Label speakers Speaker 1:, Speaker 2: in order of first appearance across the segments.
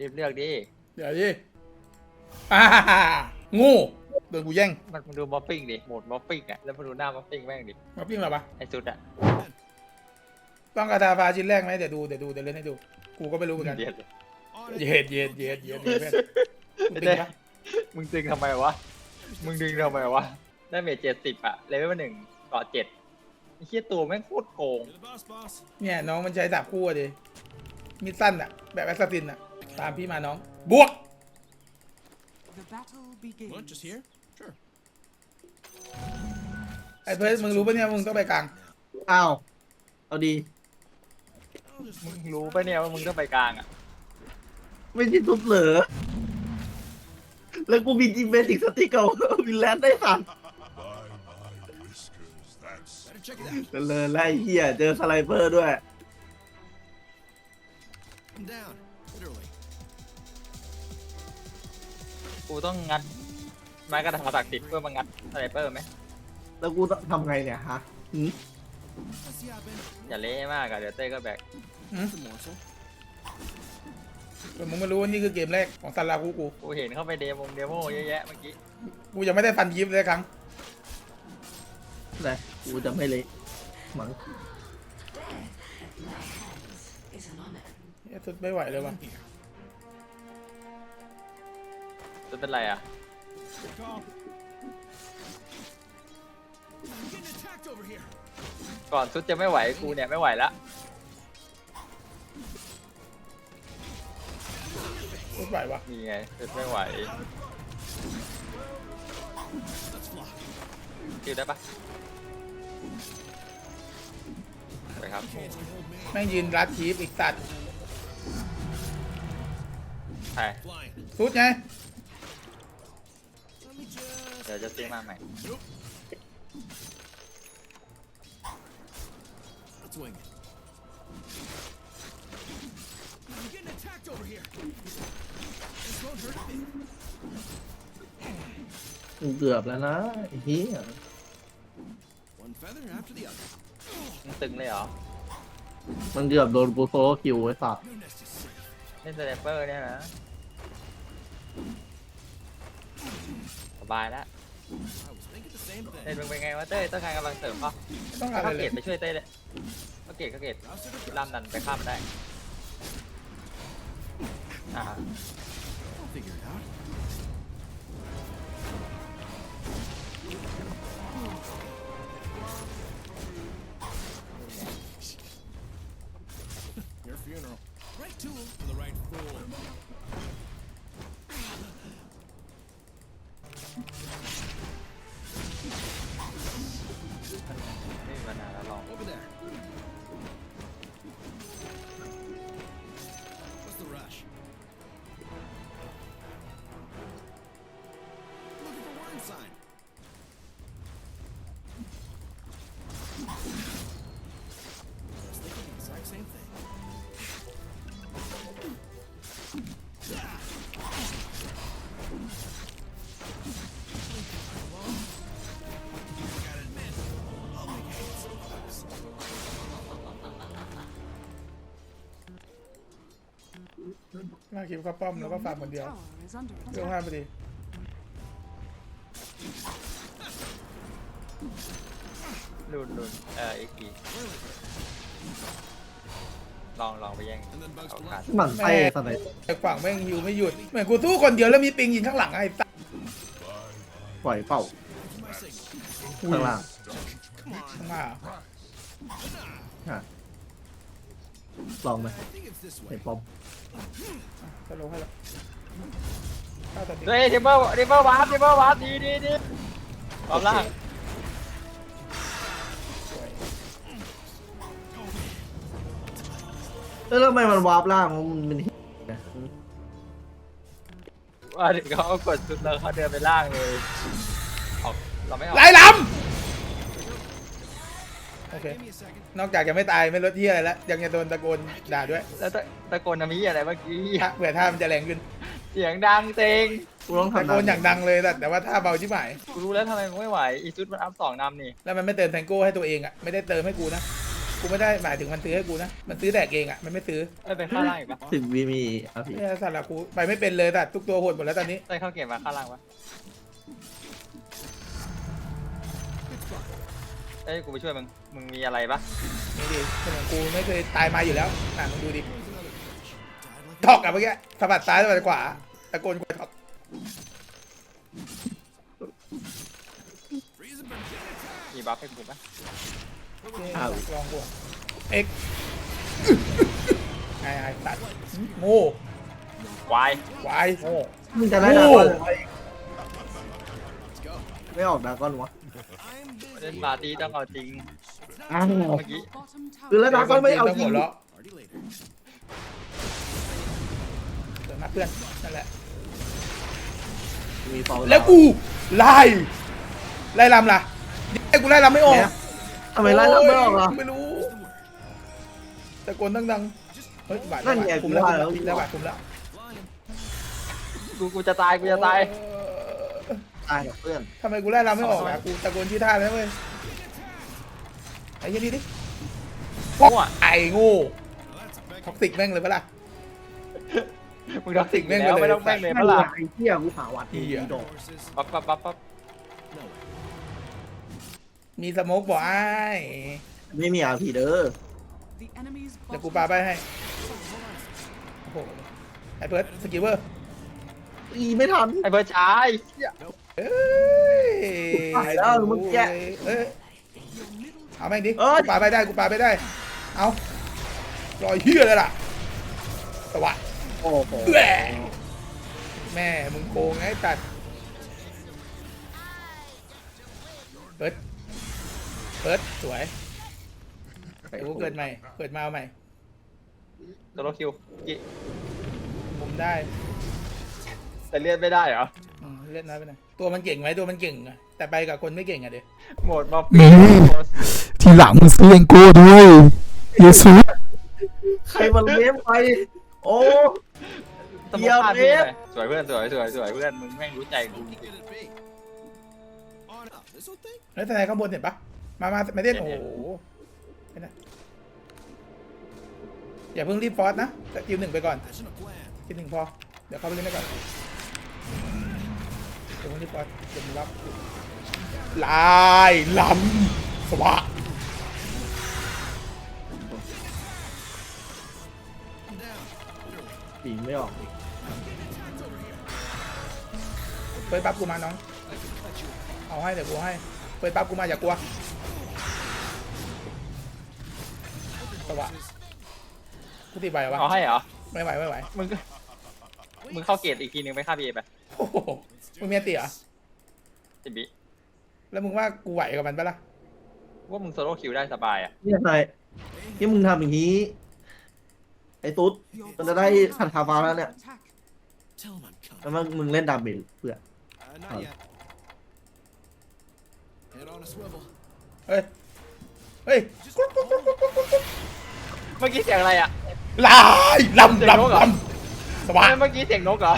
Speaker 1: รีบเลือกดิ
Speaker 2: เดี๋ยวดิอ่างูโดนกูแย่ง
Speaker 1: มันมึงดูมอฟฟิ้งดิ โหมดมอฟฟิ้งอะ แล้วมึงดูหน้ามอฟฟิ้งแม่งดิ
Speaker 2: มาปิ้งเหรอปะ
Speaker 1: ไอสุดอะ
Speaker 2: ต้องกระดาฟ้าชิ้นแรกไหมเดี๋ยวดูเดี๋ยวดูเดี๋ยวเล่นให้ดู กูก็ไม่รู้เหมือนกัน
Speaker 1: เดียดเลย
Speaker 2: เย็ดเย็ดเย็ดเย็ดเย็ดเพื่อนมึงปิ้งปะ
Speaker 1: มึงดึงทำไมวะ มึงดึงทำไมวะ ได้เมจเจ็ดสิบอะเลเวลหนึ่งเกาะเจ็ดไอ้เหี้ยตัวแม่งโคตรโกง
Speaker 3: You're the boss, boss.
Speaker 2: เนี่ยน้องมันใช้ดาบคู่อะดิมีดสั้นอะแบบแอสซัสซินอะ ตามพี่มาน้อง บวก
Speaker 4: The battle begins.
Speaker 3: Lunch is here? Sure.
Speaker 2: ไอ้เพื่อนมึงรู้ปะเนี่ยมึงต้องไปกลาง
Speaker 5: อ้าว เอาดี
Speaker 3: I'll just
Speaker 1: มึงรู้ปะเนี่ยว่ามึงต้องไปกลางอะ
Speaker 5: ไม่ใช่ทุบเหลอแล้วกูมีจิมเบติกสติกเกอร์วินแลนด์ได้สั่น
Speaker 3: better check it out.
Speaker 5: เลยไล่เฮียเจอสไลเปอร์ด้วย
Speaker 3: I'm down.
Speaker 1: กูต้องงัดไม้กระดาษศักดิ์สิทธิ์เพื่อมางัดสไนเปอร์ไหม
Speaker 5: แล้วกูต้องทำไงเนี่ยฮะหืม
Speaker 3: Let's happen.
Speaker 1: อย่าเละมากอะเดี๋ยวเต้ก็แบก
Speaker 3: That's a morsel.
Speaker 2: แต่มึงไม่รู้ว่านี่คือเกมแรกของซันลากูกู
Speaker 1: กูเห็นเข้าไปเดโมเดโมเยอะแยะเมื่อกี้
Speaker 2: กูยังไม่ได้ฟันยิปเลยครั้ง
Speaker 5: แต่กูจะไม่เละมั้ง
Speaker 4: Is an honor.
Speaker 2: เหี้ยสุดไม่ไหวเลยว่ะ
Speaker 1: จะเป็นไรอะ
Speaker 3: Good call. I'm getting attacked over here.
Speaker 1: ก่อนสุดจะไม่ไหวกูเนี่ยไม่ไหวละ
Speaker 2: สุดไหววะ
Speaker 1: นี่ไงสุดไม่ไหว
Speaker 3: Let's fly.
Speaker 1: คิวได้ปะไปครับ
Speaker 3: Can't you hold me?
Speaker 2: แม่งยืนรัดชีฟอีกสัตว์
Speaker 1: ใช่
Speaker 3: Flying.
Speaker 2: สุดไง
Speaker 1: ดี๋ยวจะซื้อมาใหม่
Speaker 3: Nope. Let's wing it. I'm getting attacked over here. This won't hurt a bit.
Speaker 5: กูเกือบแล้วนะไอ้เฮีย
Speaker 3: One feather after the other.
Speaker 1: มึงตึงเลยเหรอ
Speaker 5: มันเกือบโดนกูโซโลคิวไว้สัตว์
Speaker 3: No nest is safe.
Speaker 1: เล่นสไนเปอร์เนี่ยนะ สบายแล้ว เต้
Speaker 3: thing.
Speaker 1: มึงเป็นไงวะเต้ยต้องการกำลังเสริมปะ
Speaker 2: ต้องการ
Speaker 1: ถ้า
Speaker 2: อะไร
Speaker 1: เก
Speaker 2: เล
Speaker 1: ต
Speaker 2: ย
Speaker 1: ไปช่วยเต้เลยถ้าเกตก็เกต
Speaker 3: Rousted or
Speaker 1: ล่ามดันไปข้ามมันได้อ่า
Speaker 3: I'll figure it out. Over there. า
Speaker 2: กคลิปเข้าป้อมแล้วก็ฝากคนเดียว
Speaker 4: Tower is under
Speaker 2: เรื่อง
Speaker 4: attack.
Speaker 2: ห้ามพอดี
Speaker 1: ลุนลุนเอ่อเอ็กซ์ลองลองไปแย่ง
Speaker 3: And then bugs
Speaker 1: เอา
Speaker 3: to
Speaker 1: ขาด
Speaker 3: lunch.
Speaker 5: หมันไส้สไนป์
Speaker 2: ไอ้ฝั่งแม่งฮิวไม่หยุดเหมือนกูสู้คนเดียวแล้วมีปิงยิงข้างหลังไอ้สัส
Speaker 5: ปล่อยเป่า
Speaker 3: My signal.
Speaker 5: ข้างล่าง
Speaker 3: Come on.
Speaker 2: ข้างหน้า
Speaker 5: ฮะลองไหม
Speaker 3: I think it's this
Speaker 5: ไอ้
Speaker 3: way.
Speaker 5: ป้อม
Speaker 2: จะลงให้แล้วข้าวตัดติด
Speaker 1: เฮ้ยทิมเบอร์ทิมเบอร์วาร์ปทิมเบอร์วาร์ปดีดีดีพร้อมล่าง
Speaker 5: แล้วทำไมมันวาร์ปล่างมันเป็นเหี้ยนะ
Speaker 1: ว่าถึงเขากดสุดแล้วเขาเดินไปล่างเลยออกเราไม่ออก
Speaker 2: ไล่ลำ โอเค
Speaker 3: Give me a second.
Speaker 2: นอกจากจะไม่ตายไม่ลดที่อะไรแล้วยังจะโดนตะโกนด่าด้วย
Speaker 1: แล้วตะตะโกนนามิอะไรเมื่อกี้
Speaker 2: ถ้าเผื่อท่ามันจะแรงขึ้น
Speaker 1: เสียงดังเต็ง
Speaker 5: กูต้อง
Speaker 2: ตะ
Speaker 5: ทำ
Speaker 2: โกนอย่างดังเลยแต่แต่ว่าท่าเบาชิบหาย
Speaker 1: กูรู้แล้วทำไมมึงไม่ไหวอีซุดมันอัพสองนำนี่
Speaker 2: แล้วมันไม่เติมแทงโก้ให้ตัวเองอะไม่ได้เติมให้กูนะกูไม่ได้หมายถึงมันซื้อให้กูนะมันซื้อแดกเองอะมันไม่ซื้อ
Speaker 1: เอ้ยไปข้างล่างอีกปะ
Speaker 5: ถึงวีมีอะพี่
Speaker 2: ไอ้สัตว์ละกูไปไม่เป็นเลยแต่ทุกตัวโหดหมดแล้วตอนนี้
Speaker 1: ได้เข้าเก็บมาข้างล่างปะ เอ้ยกูไปช่วยมึง มึงมีอะไรปะ
Speaker 2: นี่ดิคนอย่างกูไม่เคยตายมาอยู่แล้วน่ะมึงดูดิถอกกับเมื่อกี้สะบัดซ้ายสะบัดขวาตะโกนกูถอก
Speaker 1: มีบัฟให้กูปะ
Speaker 2: ลองบวกเอ็กไอ้ไอ้ตัดโง่
Speaker 1: วาย
Speaker 2: ควาย
Speaker 1: โง่
Speaker 5: มึงจะได้ดราก้อนหรือไม่ไม่ออกดราก้อนวะ
Speaker 1: เล่นปาร์ตี้ต้องเอาจริง
Speaker 5: อ้าว
Speaker 1: เมื่อกี้
Speaker 4: Bottom tower
Speaker 5: คือแล้วดราก้อนไม่เอา
Speaker 2: ต้ง
Speaker 5: จริ
Speaker 2: หั
Speaker 5: ง
Speaker 2: วเราะ
Speaker 3: Party later.
Speaker 2: เดี๋ยวนะเพื่อนนั่นแหละ
Speaker 5: มีฟอล
Speaker 2: แล้วกูไล่ไล่ลำล่ะไอ้กูไล่ลำไม่ออก
Speaker 5: เนี่ยทำไมไล่แล้วไม่ออกล่ะ
Speaker 2: โยไม่รู้ตะโกนดังๆเฮ้ยบาด
Speaker 5: นั่นไง
Speaker 2: คุมแล้ว
Speaker 5: กูว่าแล้ว
Speaker 2: คุมแล้วบาดคุมแล้ว
Speaker 1: กูกูจะตายกูจะตาย
Speaker 2: เออ
Speaker 5: ตายกับเพื่อน
Speaker 2: ทำไมกูไล่ลำไม่ออกอะกูตะโกนชื่อท่าแล้วเว้ยไอ้ยี่นี่ดิ
Speaker 1: มั่ว
Speaker 2: ไอ้โง่ท็อกซิกแม่งเลยปะล่ะ
Speaker 1: มึงท็อกซิก
Speaker 2: แม่
Speaker 1: แม่
Speaker 2: ง
Speaker 1: ง
Speaker 2: ไป
Speaker 1: ไม่
Speaker 2: เลย
Speaker 1: ต้องแม่งเลย
Speaker 5: นั่
Speaker 1: ปะ
Speaker 5: นแห
Speaker 1: ล่ะ
Speaker 5: ละไอ้เหี้ยกูหาวัด
Speaker 2: เหี้ย
Speaker 5: ดอก
Speaker 3: Horses.
Speaker 1: ปั๊บปั๊บปั๊บปั๊บ
Speaker 3: No way.
Speaker 2: มีสโมกบอกไอ้
Speaker 5: ไม่มีอาพีเด้อ
Speaker 4: The enemy's
Speaker 2: เดี๋ยวกู
Speaker 4: bottom
Speaker 2: ปาไปให้โอ้โหไอ้เพิร์ดสกิลเวอร์
Speaker 5: อีไม่ทัน
Speaker 1: ไอ้เบิร์ดชาย เหี้ย
Speaker 2: เอ้ย
Speaker 5: ตายแล้วมึงแกะ
Speaker 2: เอ้ยเอาแม่งดิ
Speaker 5: เอ้ย
Speaker 2: กูปาไปได้กูปาไปได้ เอารอยเฮียเลยล่ะสวัสด
Speaker 5: โอ้โห
Speaker 2: แหละแม่มึงโกงไงตัดเปิดเปิดสวยเดี๋ยวกูเกิดใหม่เกิดมาเอาใหม่
Speaker 1: โซโลคิวกี่
Speaker 2: มุมได้
Speaker 1: แต่เลือดไม่ได้เหรอ
Speaker 2: อืม เล่นน้อยไปหน่อยตัวมันเก่งไหมตัวมันเก่งอะแต่ไปกับคนไม่เก่งอะเด็
Speaker 1: โหมดมา
Speaker 6: หนีทีหลังมึงซื้อเองโก้ด้วยเยซู
Speaker 5: ใครมันเลี้ยงไป โอ้
Speaker 1: สมมติภาพนี้หน่อยสวยเพื่อนสวยสวยสวยเพื่อนมึงแม่งรู้ใจกู
Speaker 3: Can it be? On up. This'll think.
Speaker 2: แล้วทนายข้างบนเห็นปะมามาไม่เล่นโอ้โหไม่นะอย่าเพิ่งรีบฟอสนะแต่คิวหนึ่งไปก่อน
Speaker 3: Hatching a plan.
Speaker 2: คิวหนึ่งพอ เดี๋ยวเข้าไปเล่นได้ก่อน เดี๋ยวเพิ่งรีบฟอสเดี๋ยวมึงรับลายลำสวะ
Speaker 5: ปีไม่ออก
Speaker 2: เปิดปั๊บกูมาน้อง เอาให้เดี๋ยวกูให้ เปิดปั๊บกูมาอย่ากลัวสวะกูตีใบเหรอวะ
Speaker 1: เอาให้เหรอ
Speaker 2: ไม่ไหวไม่ไหว
Speaker 1: มึงก็มึงเข้าเกตอีกทีนึงไปฆ่าพีเอไป
Speaker 2: โอ้โห มึงเมียตีเหรอ
Speaker 1: สิบิ
Speaker 2: แล้วมึงว่ากูไหวกับมันปะล่ะ
Speaker 1: ว่ามึงโซโลคิวได้สบายอะ
Speaker 5: เนี่ยนายที่มึงทำอย่างนี้ ไอ้ตุ๊ด มันจะได้ขัดคาฟ้าแล้วเนี่ย
Speaker 4: attack.
Speaker 3: Tell him I'm coming.
Speaker 5: แล้วมึงเล่นดาเมจเพื่อ
Speaker 3: Uh, not yet. Head on a swivel.
Speaker 2: เฮ้ย เฮ้ย
Speaker 1: เมื่อกี้เสียงอะไรอะ
Speaker 2: ลายลำลำลำสวะ
Speaker 1: เมื่อกี้เสียงนกเหรอ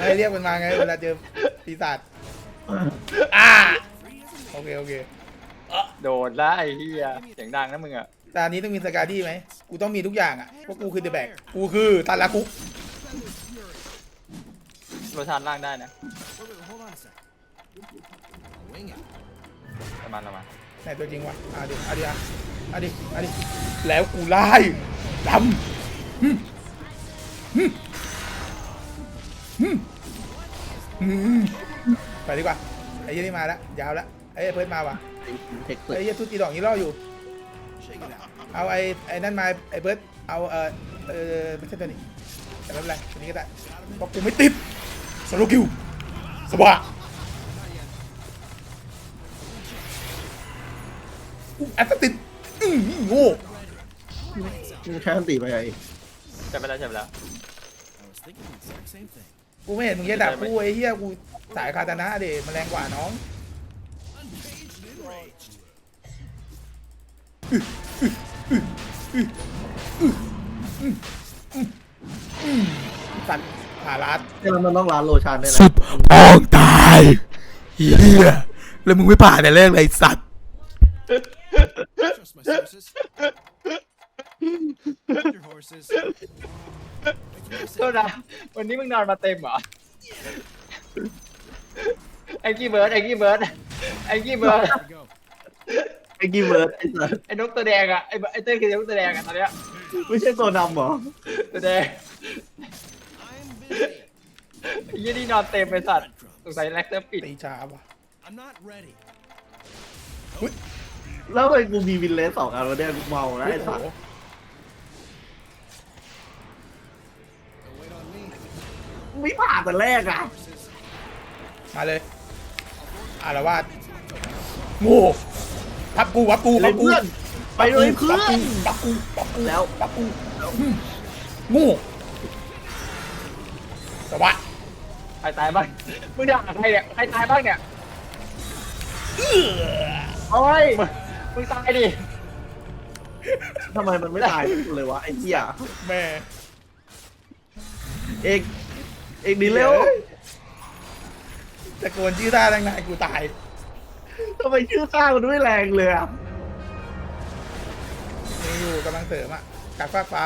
Speaker 2: ให้เรียกมันมาไงเวลาเจอปีศาจอ่าโอเคโอเค
Speaker 1: โดดแล้วไอ้เหี้ยเสียงดังนะมึงอะ
Speaker 2: ตอนนี้ต้องมีสกาดี้ไหมกูต้องมีทุกอย่างอะเพราะกูคือเดอะแบกกูคือตาลาคุ
Speaker 1: โรชานล่างได้นะ
Speaker 3: Wait, wait, hold on a sec. Wing it.
Speaker 1: ประมาณประมาณ
Speaker 2: ไหนตัวจริงวะอะดิอะดิอะอะดิอะดิแล้วกูไล่ดำ ไปดีกว่าไอ้ยี่นี่มาแล้วยาวแล้วไอ้เพิร์ดมาว่ะ
Speaker 5: ไอ้เทคเปิด
Speaker 2: ไอ้ยี่ทุกตีดอกนี้ล่ออยู่
Speaker 3: Shake it out.
Speaker 2: เอาไอ้ไอ้นั่นมาไอ้เบิร์ดเอาเออเออไม่ใช่ตัวนี้แต่ไม่เป็นไรตัวนี้ก็ได้เพราะกูไม่ติดสโลคิวสบายอู้แอสติดอืมโง่
Speaker 5: มึงใช้อันตีไปไอ้
Speaker 1: ใช่ไปแล้วใช่ไปแล้ว
Speaker 3: I was thinking the exact same thing.
Speaker 2: กูไม่เห็นมึงแค่ด่ากูไอ้เหี้ยกูสายคาตานะเดมันแรงกว่าน้อง
Speaker 3: Uncaged and enraged.
Speaker 2: สัตว์ผาลัด
Speaker 5: เนี่ยมันต้องร้านโลชันเนี่ย
Speaker 6: สุ
Speaker 5: นะ
Speaker 6: ดปองตายเฮียแล้วมึงไม่ผ่านแต่แรกเลยไอ้สัตว์
Speaker 3: Trust my sources. Hold your horses. Making my
Speaker 1: โทษนะวันนี้มึงนอนมาเต็มเหรอไอ้กี้เบิร์ดไอ้กี้เบิร์ดไอ้กี้เบิร์ด
Speaker 3: There we go.
Speaker 5: ไอ้กีเบิร์ดไอ้สัส
Speaker 1: ไอ้นกตัวแดงอะไอ้ไอ้เต้นคือนกตัวแดงอะตอนเนี้ย
Speaker 5: ไม่ใช่ตัวดำเหรอ
Speaker 1: ตัวแดง
Speaker 3: I'm busy.
Speaker 1: ไอ้ยี่นี่นอนเต็มไปสัตว์สงสัยแล็กเตอร์ปิด
Speaker 2: ตีช้าว่ะ
Speaker 3: I'm not ready.
Speaker 5: แล้วทำไมกูมีวินเลสสองอันวะเนี่ยกูเมาแล้ว
Speaker 2: โอ้
Speaker 5: ไอ้
Speaker 2: โห
Speaker 5: สัส ไม่ผ่านแต่แรกอะ
Speaker 3: Horses.
Speaker 2: มาเลยอารวาสโง่พับกูวับกู
Speaker 5: เล
Speaker 2: วั
Speaker 5: ย
Speaker 2: บกู
Speaker 5: เพื่อน ไปเลยเพื่อน
Speaker 2: ปักกูปักกู
Speaker 5: แล้ว
Speaker 2: ปักกูอืมโง่แต่ว่า
Speaker 1: ใครตายบ้างมึงด่าใครเนี่ยใครตายบ้างเนี่ย
Speaker 5: โอ้ย
Speaker 1: มึงตายดิ
Speaker 5: ทำไมมันไม่ตายเลยวะไอ้เหี้ย
Speaker 2: แม่
Speaker 5: เอก เอกดีเร็ว
Speaker 2: ตะโกนชื่อท่าตั้งนานกูตาย
Speaker 5: ทำไมชื่อข้ามันไม่แรงเลยอะ
Speaker 2: ยังอยู่กำลังเสริมอะกักฟากฟ้า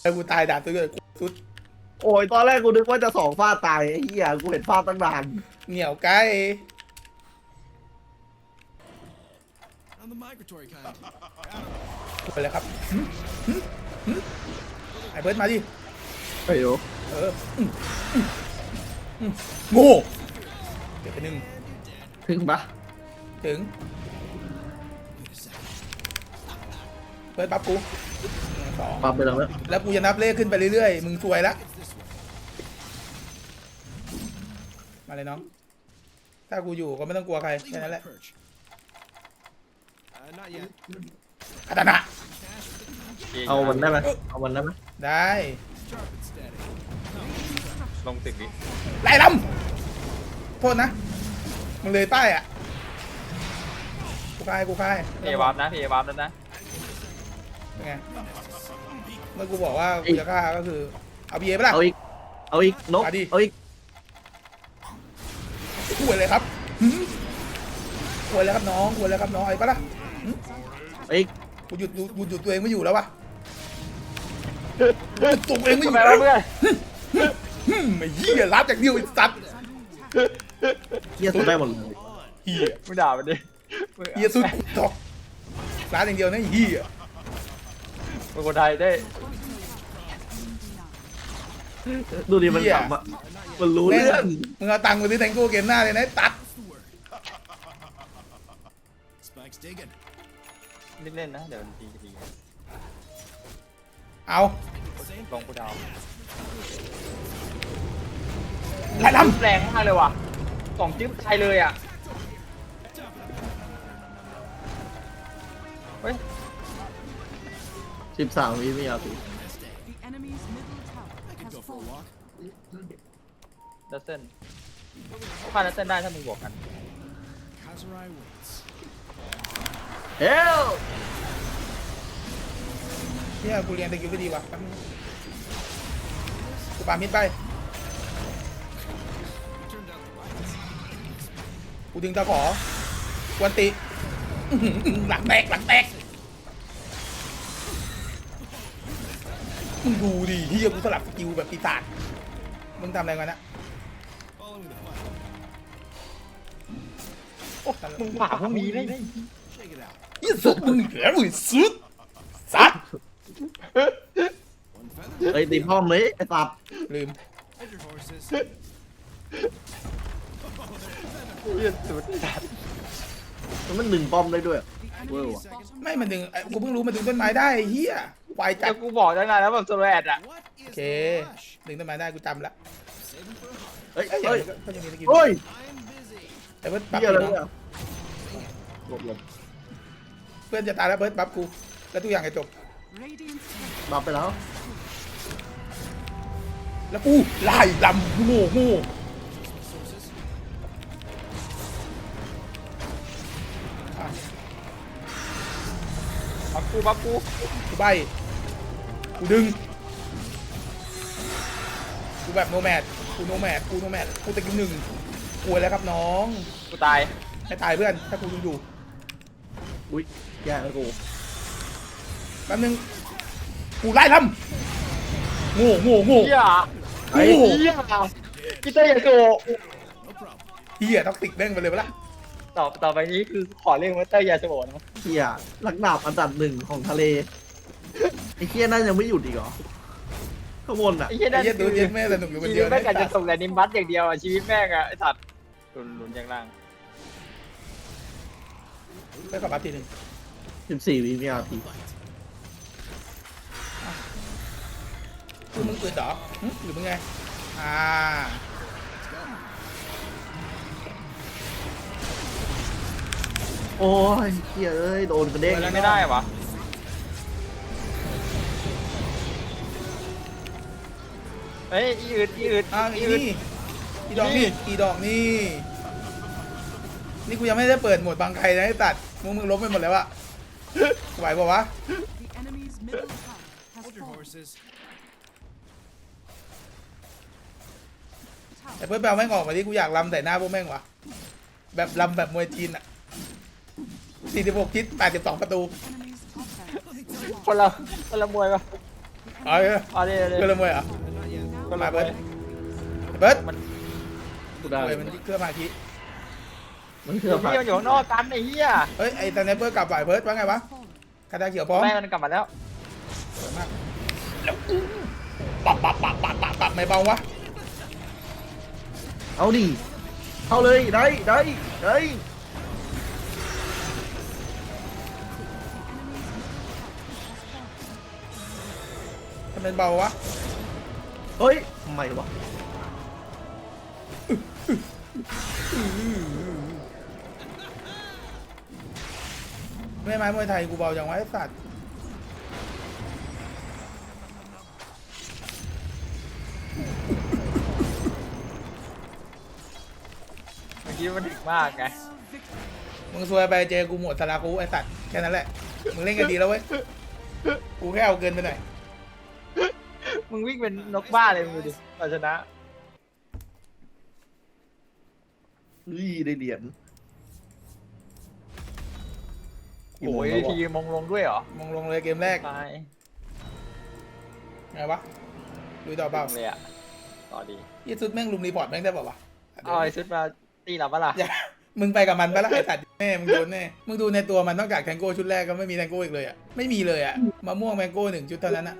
Speaker 2: แล้วกูตายด่าตัวเกิดสุด
Speaker 5: โอ้ยตอนแรกกูนึกว่าจะสองฟาดตายไอ้เหี้ยกูเห็นฟาดตั้งนาน
Speaker 2: เหนียวใกล้
Speaker 3: I'm the migratory kind.
Speaker 2: ไปเลยครับหึหึหึไอ้เบิร์ดมาดิ
Speaker 5: ไอ้โย
Speaker 2: เอออืมอืมอืมโง่เดี๋ยวไปหนึ่ง
Speaker 5: ถึงปะ
Speaker 2: ถึง
Speaker 3: Wait a second.
Speaker 2: เบิร์ดปั๊บกูหนึ่งสอง
Speaker 5: ปรับไปแล้วเนี่ย
Speaker 2: แล้วกูจะนับเลขขึ้นไปเรื่อยๆ มึงซวยละ
Speaker 3: It's this way.
Speaker 2: มาเลยน้อง ถ้ากูอยู่ก็ไม่ต้องกลัวใคร
Speaker 3: Leave
Speaker 2: แค่นั้นแห
Speaker 3: my
Speaker 2: ละ
Speaker 3: perch. Uh, not yet.
Speaker 2: คาตานะ
Speaker 5: เอามันได้ไหมเอามันได้ไหม
Speaker 2: ได้
Speaker 3: Sharp and steady.
Speaker 1: ลงสิบวิ
Speaker 2: ไล่ลำโทษนะมึงเลยป้ายอะกูคายกูคาย
Speaker 1: พี่เอวาร์ปนะพี่เอวาร์ปแล้วนะ
Speaker 2: เป็นไงเมื่อกูบอกว่ากูจะฆ่าก็คือเอาบีเอไปละ
Speaker 5: เอาอีก เอาอีกนก
Speaker 2: มาดิ
Speaker 5: เอาอีก
Speaker 2: กูเลยครับหืมกูเลยครับน้องกูเลยครับน้องไอ้ปะล่ะ
Speaker 5: เอาอีก
Speaker 2: กูหยุดหยุดหยุดหยุดตัวเองไม่อยู่แล้ววะหยุดตัวเองไม่อ
Speaker 1: ทำ
Speaker 2: ยู่
Speaker 1: ไม
Speaker 2: แล้ว
Speaker 1: วะเพื่อน
Speaker 2: หืมไอ้เหี้ยรับจากเดียวไอ้สัตว์
Speaker 5: เหี้ยสุดได้หมดเลย
Speaker 2: เหี้ย
Speaker 1: มึงด่ามันดิมึง
Speaker 2: เหี้ยสุดกูตอกร้านอย่างเดียวนะไอ้เหี้ย
Speaker 1: มึงคนไทยได้
Speaker 5: ดูดิมันขำอะมันรู้
Speaker 2: แม่ง
Speaker 5: เรื่อง
Speaker 2: มึงเอาตังค์ไปซื้อแทงโก้เกมหน้าเลยนะไอ้ตัด
Speaker 3: Spike's digging.
Speaker 1: เล่นๆนะ เดี๋ยวมันทีที
Speaker 2: เอา
Speaker 1: ลงกูดาว
Speaker 2: ไล่ล
Speaker 1: แรงมากเลยว่ะสองจิ๊บตายเลยอะ เฮ้ย
Speaker 5: สิบสามวิไม่เอาสิ
Speaker 4: The enemy's middle tower has
Speaker 3: Go for a
Speaker 4: fallen.
Speaker 3: walk.
Speaker 1: ดัซเซนฆ่าดัซเซนได้ถ้ามึงบวกกัน
Speaker 3: Kazurai waits.
Speaker 5: เฮ้ยำ
Speaker 2: เนี่ยกูเรียนตะกี้ไม่ดีว่ะแป๊บนึงกูปามิดไป
Speaker 3: Turned out the lights.
Speaker 2: กูดึงตะขอควนติอื้อหือหลังแตกหลังแตก มึงดูดิเฮียกูสลับสกิลแบบปีศาจ มึงทำอะไรมานะ
Speaker 3: Following the fire.
Speaker 1: โอ้มึงผ่าพวกนี้ได้
Speaker 3: Shake it out.
Speaker 2: ยี่สุดมึงเหลือมึงสุดสัตว์
Speaker 3: One feather.
Speaker 5: เฮ้ยตีป้อมเลยไอ้สัตว์
Speaker 2: ลืม
Speaker 3: Hold your horses.
Speaker 1: เหี้ยสุดจัด
Speaker 5: มันดึงป้อมได้ด้วย
Speaker 4: The
Speaker 5: Whoa.
Speaker 4: enemy's bottom
Speaker 2: ไม่มันดึงไอ้กูเพิ่งรู้มันดึงต้นไม้ได้ไอ้เฮียควายจั
Speaker 1: แต่
Speaker 2: ด
Speaker 1: กูบอกตั้งนานแล้วแบบสแวดอะ
Speaker 3: What
Speaker 2: โอ
Speaker 3: is
Speaker 2: เค
Speaker 3: the rush?
Speaker 2: ดึงต้นไม้ได้กูจำละ
Speaker 3: Saving for a heart.
Speaker 5: เฮ้ย
Speaker 2: เอ้ย
Speaker 5: เฮ้ย
Speaker 2: ก็ยังมีสกิล
Speaker 5: เฮ้ย
Speaker 3: I'm busy.
Speaker 2: แต่เบิร์ดบัฟ
Speaker 5: เหี้ยอะไร
Speaker 2: กู
Speaker 5: เนี่ย
Speaker 2: นะ
Speaker 5: หลบหลบ
Speaker 2: เพื่อนจะตายแล้วเบิร์ดบัฟกู แล้วทุกอย่างจะจบ
Speaker 4: radiant temple
Speaker 5: บับไปแล้ว
Speaker 2: แล้วกูไล่ลำโง่โง่อะ
Speaker 1: ปั๊บกูปั๊บกู
Speaker 2: กูใบกูดึง กูแบบโนแมดกูโนแมดกูโนแมดกูตะกินหนึ่งกลัวแล้วครับน้อง
Speaker 1: กูตาย
Speaker 2: ให้ตายเพื่อน ถ้ากูยังอยู่
Speaker 5: อุ้ย แย่แล้วกู
Speaker 2: แป๊บนึงกูไล่ทำโง่โง่โง่
Speaker 1: เหี้ย
Speaker 2: โอ้
Speaker 1: เหี้ยพี่เต้ยาโกะ
Speaker 3: No problem.
Speaker 2: เฮียต้องติกแม่งไปเลยปะล่ะ
Speaker 1: ต่อต่อไปนี้คือขอเรียกว่าเต้ยาโกะนะ
Speaker 5: เฮียลักดาบอันดับหนึ่งของทะเลไอ้เฮียนั่นยังไม่หยุดอีกเหรอข้างบนอะ
Speaker 1: ไอ้เหี้ย
Speaker 2: ไอ้
Speaker 1: นั่น
Speaker 2: เหี้ยดูเย็นแม่สนุกอยู่คน
Speaker 1: ชี
Speaker 2: เดี
Speaker 1: วิ
Speaker 2: ย
Speaker 1: ต
Speaker 2: ว
Speaker 1: แม่ง
Speaker 2: นะ
Speaker 1: กะจะส่งแต่นิมบัสอย่างเดียวอะชีวิตแม่งอะไอ้สัตว์หลุนหลุนอย่างล่าง
Speaker 2: ไปกลับมาทีหนึ่ง
Speaker 5: สิบสี่วินาที
Speaker 2: คือมึงตื่นเหรอหึหรือมึงไง อ่า
Speaker 5: โอ้ยเฮียเอ้ย โดนกระเด้ง
Speaker 1: มันไม่ได้วะเฮ้ยอีอืดอีอืด
Speaker 2: อ้าวอี
Speaker 1: อีอืด
Speaker 2: นี่อีดอกนี่อีดอกนี่ นี่กูยังไม่ได้เปิดโหมดบางใครนะไอ้ตัดมึงมึงลบไปหมดแล้วอะ ไหวปะวะ
Speaker 4: The enemy's middle tower has
Speaker 3: Hold your
Speaker 4: fallen.
Speaker 3: horses.
Speaker 2: แต่เพื่อนแปลแม่งออกมาดิกูอยากลำใส่หน้าพวกแม่งวะแบบลำแบบมวยจีนอะ46ทิศ82 ประตู
Speaker 4: Enemy's top tower.
Speaker 1: คนละคนละมวยปะ
Speaker 2: เอาเลย
Speaker 1: เอาดิเอาดิ
Speaker 2: เพื่อนละมวยเหรอ
Speaker 3: Not yet.
Speaker 1: คน
Speaker 2: มา
Speaker 1: ละม
Speaker 2: เบิ
Speaker 1: ว
Speaker 2: ร์
Speaker 1: ย
Speaker 2: ดเบิร์ด
Speaker 1: มัน
Speaker 5: กูได้
Speaker 2: มวยมันเครื่องมาที
Speaker 5: มันคือ
Speaker 1: เดี๋ยว
Speaker 5: อะไร
Speaker 1: พี่มันอยู่ข้างนอกกันไอ้เหี้ย
Speaker 2: เฮ้ยไอ้ตาเนเปอร์กลับไหวเบิร์ดว่าไงวะ
Speaker 4: Fallen.
Speaker 2: กระดาษเขียวพร้อม
Speaker 1: แม่มันกลับมาแล้ว
Speaker 2: สวยมากแล้วอู้ปับปับปับปับปับปับไม่เบาวะ
Speaker 5: เอาดิเข้าเลยได้ได้ได้
Speaker 2: ทำไมเบาวะ
Speaker 5: เฮ้ยทำไมวะ
Speaker 2: ไม่ไม้มวยไทยกูเบาจังวะไอ้สัตว์
Speaker 1: เมื่อกี้มันถึงมากไง
Speaker 2: มึงซวยไปเจอกูหมดสลากูไอ้สัตว์แค่นั้นแหละ มึงเล่นกันดีแล้วเว้ย กูแค่เอาเกินไปหน่อย
Speaker 1: มึงวิ่งเป็นนกบ้าเลยมึงดูดิเราชนะ
Speaker 5: นี่ได้เหรียญ กี่โม
Speaker 1: โอ้
Speaker 5: ง
Speaker 1: ย
Speaker 5: แล้ววะ
Speaker 1: ทีมงลงด้วยเหรอ
Speaker 2: มองลงเลยเกมแรก
Speaker 1: ตาย
Speaker 2: ไงวะลุยต่อเปล่า
Speaker 1: ลงเลยอะต่อดี
Speaker 2: ยี่สุดแม่งลุมรีพอร์ตแม่งได้เปล่าวะ
Speaker 1: เอาไอ้ซุดมาตีหลับปะล่ะ
Speaker 2: อย่ามึงไปกับมันไปะละไอ้สัตว์แม่มึงโดนแน่มึงดูในตัวมันนอกจากแทงโก้ชุดแรกก็ไม่มีแทงโก้อีกเลยอะไม่มีเลยอะมะม่วงแมงโก้หนึ่งชุดเท่านั้นอะ